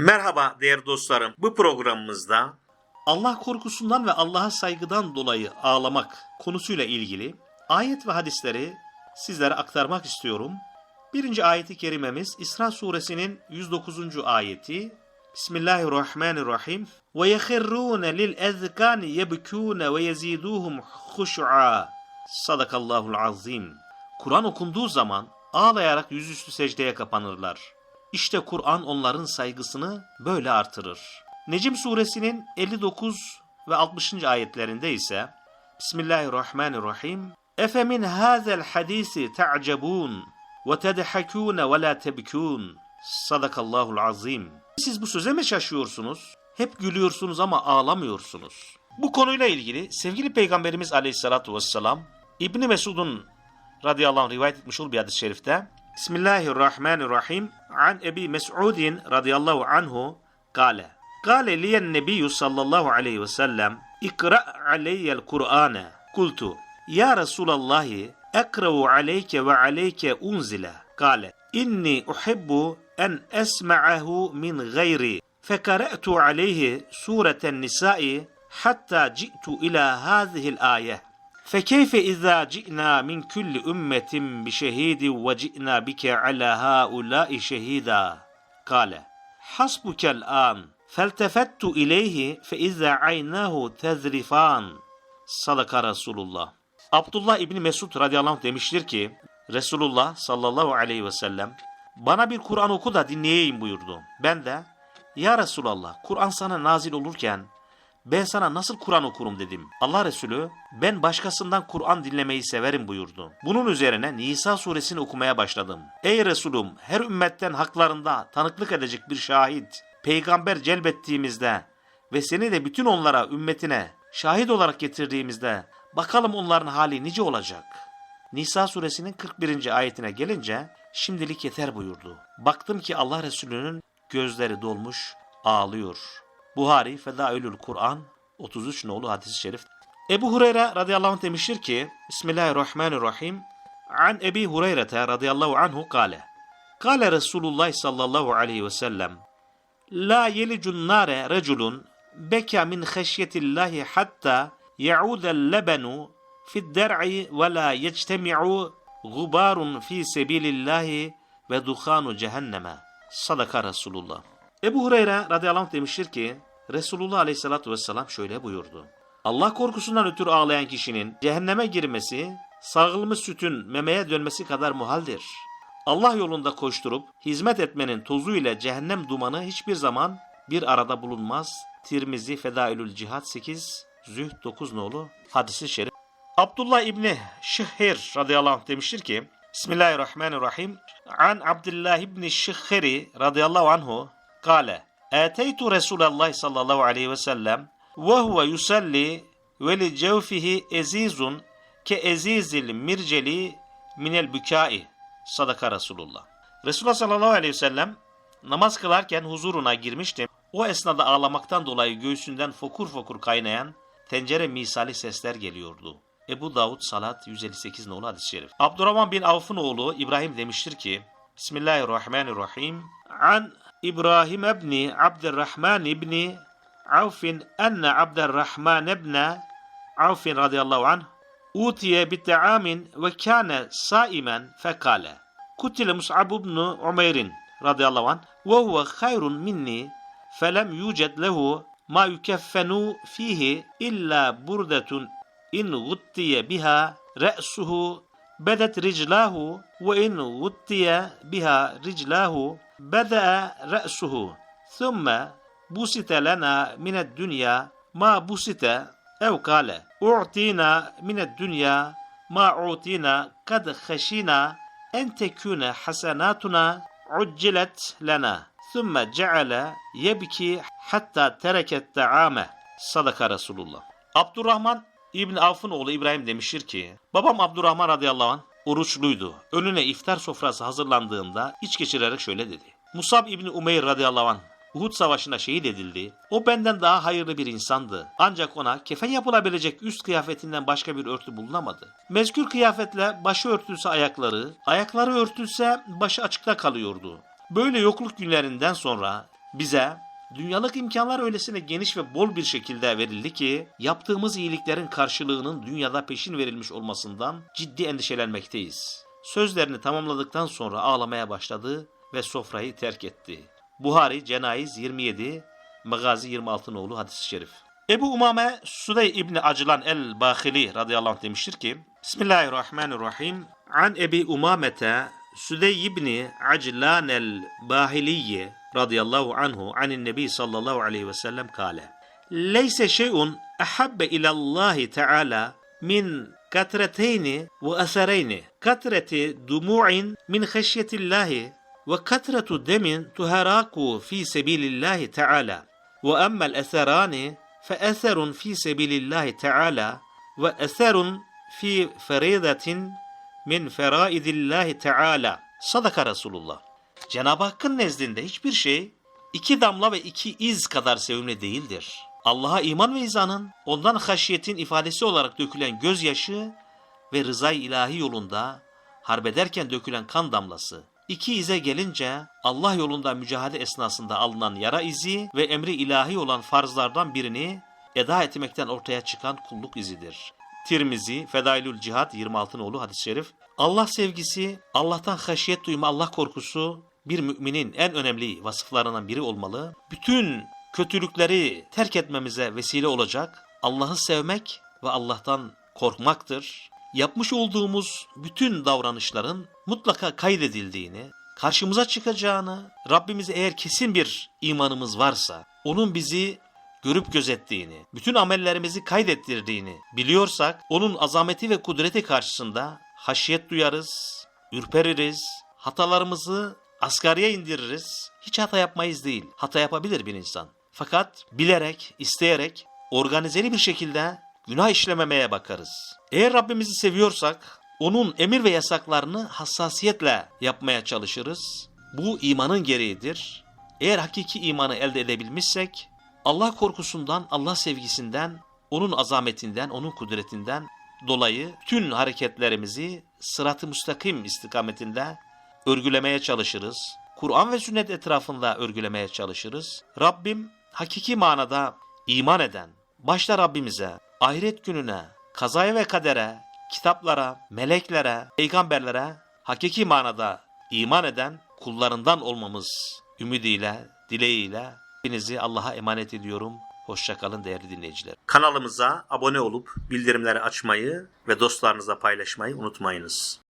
Merhaba değerli dostlarım. Bu programımızda Allah korkusundan ve Allah'a saygıdan dolayı ağlamak konusuyla ilgili ayet ve hadisleri sizlere aktarmak istiyorum. Birinci ayeti kerimemiz İsra suresinin 109. ayeti. Bismillahirrahmanirrahim. Ve yehirrûne lil ezkâni yebkûne ve yezîdûhum huş'a. Sadakallahul azim. Kur'an okunduğu zaman ağlayarak yüzüstü secdeye kapanırlar. İşte Kur'an onların saygısını böyle artırır. Necim suresinin 59 ve 60. ayetlerinde ise Bismillahirrahmanirrahim. Efe min hazel hadisi ta'cebun ve tedhakûne ve la tebkûn. Sadakallahul azim. Siz bu söze mi şaşıyorsunuz? Hep gülüyorsunuz ama ağlamıyorsunuz. Bu konuyla ilgili sevgili Peygamberimiz Aleyhisselatü Vesselam İbni Mesud'un radıyallahu anh rivayet etmiş olduğu bir hadis-i şerifte بسم الله الرحمن الرحيم. عن أبي مسعود رضي الله عنه قال قال لي النبي صلى الله عليه وسلم اقرأ علي القرآن. قلت يا رسول الله أقرأ عليك وعليك أنزل. قال إني أحب أن أسمعه من غيري. فقرأت عليه سورة النساء حتى جئت إلى هذه الآية. Fekeyfe izâ ci'nâ min külli ümmetin bi şehidi ve ci'nâ bike alâ haulâi şehîdâ. Kale. Hasbukel an. Feltefettu ileyhi fe izâ aynâhu tezrifan. Salaka Resulullah. Abdullah İbni Mesud radıyallahu anh demiştir ki, Resulullah sallallahu aleyhi ve sellem, bana bir Kur'an oku da dinleyeyim buyurdu. Ben de, ya Resulallah Kur'an sana nazil olurken ben sana nasıl Kur'an okurum dedim. Allah Resulü ben başkasından Kur'an dinlemeyi severim buyurdu. Bunun üzerine Nisa suresini okumaya başladım. Ey Resulüm her ümmetten haklarında tanıklık edecek bir şahit, peygamber celbettiğimizde ve seni de bütün onlara ümmetine şahit olarak getirdiğimizde bakalım onların hali nice olacak. Nisa suresinin 41. ayetine gelince şimdilik yeter buyurdu. Baktım ki Allah Resulü'nün gözleri dolmuş ağlıyor. Buhari Fedaülül Kur'an 33 nolu hadis-i şerif. Ebu Hureyre radıyallahu anh demiştir ki Bismillahirrahmanirrahim An Ebi Hureyre radıyallahu anhu kale Kale Resulullah sallallahu aleyhi ve sellem La yelicun nare reculun beka min khashyetillahi hatta ya'udel lebenu fid der'i ve la yectemi'u gubarun fi sebilillahi ve duhanu cehenneme. Sadaka Resulullah. Ebu Hureyre radıyallahu anh demiştir ki Resulullah aleyhissalatü vesselam şöyle buyurdu. Allah korkusundan ötürü ağlayan kişinin cehenneme girmesi sağılmış sütün memeye dönmesi kadar muhaldir. Allah yolunda koşturup hizmet etmenin tozu ile cehennem dumanı hiçbir zaman bir arada bulunmaz. Tirmizi Fedailül Cihad 8, Zühd 9 nolu hadisi şerif. Abdullah İbni Şihir radıyallahu anh demiştir ki Bismillahirrahmanirrahim. An Abdullah İbni Şihiri radıyallahu anhu kale Ateytu Resulallah sallallahu aleyhi ve sellem ve huve yusalli ve li cevfihi ezizun ke ezizil mirceli minel bükai. Sadaka Resulullah. Resulullah sallallahu aleyhi ve sellem namaz kılarken huzuruna girmiştim. O esnada ağlamaktan dolayı göğsünden fokur fokur kaynayan tencere misali sesler geliyordu. Ebu Davud Salat 158 nolu hadis-i şerif. Abdurrahman bin Avf'ın oğlu İbrahim demiştir ki Bismillahirrahmanirrahim. An إبراهيم بن عبد الرحمن بن عوف أن عبد الرحمن بن عوف رضي الله عنه أوتي بطعام وكان صائما فقال قتل مصعب بن عمير رضي الله عنه وهو خير مني فلم يوجد له ما يكفن فيه إلا بردة إن غطي بها رأسه بدت رجلاه وإن غطي بها رجلاه beda re'suhu thumma busite lena mined dünya ma busite ev kale u'tina mined dünya ma u'tina kad khashina en tekune hasenatuna uccilet lena thumma ceale yebki hatta tereket ta'ame sadaka Resulullah. Abdurrahman İbn Avf'ın oğlu İbrahim demiştir ki, babam Abdurrahman radıyallahu anh oruçluydu. Önüne iftar sofrası hazırlandığında iç geçirerek şöyle dedi. Musab İbni Umeyr radıyallahu anh Uhud savaşında şehit edildi. O benden daha hayırlı bir insandı. Ancak ona kefen yapılabilecek üst kıyafetinden başka bir örtü bulunamadı. Mezkür kıyafetle başı örtülse ayakları, ayakları örtülse başı açıkta kalıyordu. Böyle yokluk günlerinden sonra Bize dünyalık imkanlar öylesine geniş ve bol bir şekilde verildi ki yaptığımız iyiliklerin karşılığının dünyada peşin verilmiş olmasından ciddi endişelenmekteyiz. Sözlerini tamamladıktan sonra ağlamaya başladı ve sofrayı terk etti. Buhari Cenayiz 27, Magazi 26 nolu hadis-i şerif. Ebu Umame Sudey İbni Acılan el-Bahili radıyallahu anh demiştir ki Bismillahirrahmanirrahim An Ebi Umamete Sudey İbni Acılan el-Bahiliye radıyallahu anhu anin nebi sallallahu aleyhi ve sellem kale Leyse şeyun ahabbe ilallahi teala min katreteyni ve esereyni katreti dumu'in min haşyetillahi ve katretu demin tuheraku fi sebilillahi teala. Ve emmel eserani fe eserun fi sebilillahi teala ve eserun fi feridatin min feraidillahi teala. Sadaka Resulullah. Cenab-ı Hakk'ın nezdinde hiçbir şey iki damla ve iki iz kadar sevimli değildir. Allah'a iman ve izanın, ondan haşiyetin ifadesi olarak dökülen gözyaşı ve rızay ilahi yolunda harbederken dökülen kan damlası, İki ize gelince Allah yolunda mücadele esnasında alınan yara izi ve emri ilahi olan farzlardan birini eda etmekten ortaya çıkan kulluk izidir. Tirmizi, Fedailül Cihad 26 nolu hadis-i şerif. Allah sevgisi, Allah'tan haşiyet duyma, Allah korkusu bir müminin en önemli vasıflarından biri olmalı. Bütün kötülükleri terk etmemize vesile olacak Allah'ı sevmek ve Allah'tan korkmaktır. Yapmış olduğumuz bütün davranışların mutlaka kaydedildiğini, karşımıza çıkacağını, Rabbimize eğer kesin bir imanımız varsa, onun bizi görüp gözettiğini, bütün amellerimizi kaydettirdiğini biliyorsak, onun azameti ve kudreti karşısında haşiyet duyarız, ürpeririz, hatalarımızı asgariye indiririz, hiç hata yapmayız değil. Hata yapabilir bir insan. Fakat bilerek, isteyerek, organizeli bir şekilde günah işlememeye bakarız. Eğer Rabbimizi seviyorsak, onun emir ve yasaklarını hassasiyetle yapmaya çalışırız. Bu imanın gereğidir. Eğer hakiki imanı elde edebilmişsek, Allah korkusundan, Allah sevgisinden, onun azametinden, onun kudretinden dolayı tüm hareketlerimizi sırat-ı müstakim istikametinde örgülemeye çalışırız. Kur'an ve sünnet etrafında örgülemeye çalışırız. Rabbim hakiki manada iman eden, başta Rabbimize, ahiret gününe, kazaya ve kadere, kitaplara, meleklere, peygamberlere hakiki manada iman eden kullarından olmamız ümidiyle, dileğiyle hepinizi Allah'a emanet ediyorum. Hoşçakalın değerli dinleyiciler. Kanalımıza abone olup bildirimleri açmayı ve dostlarınızla paylaşmayı unutmayınız.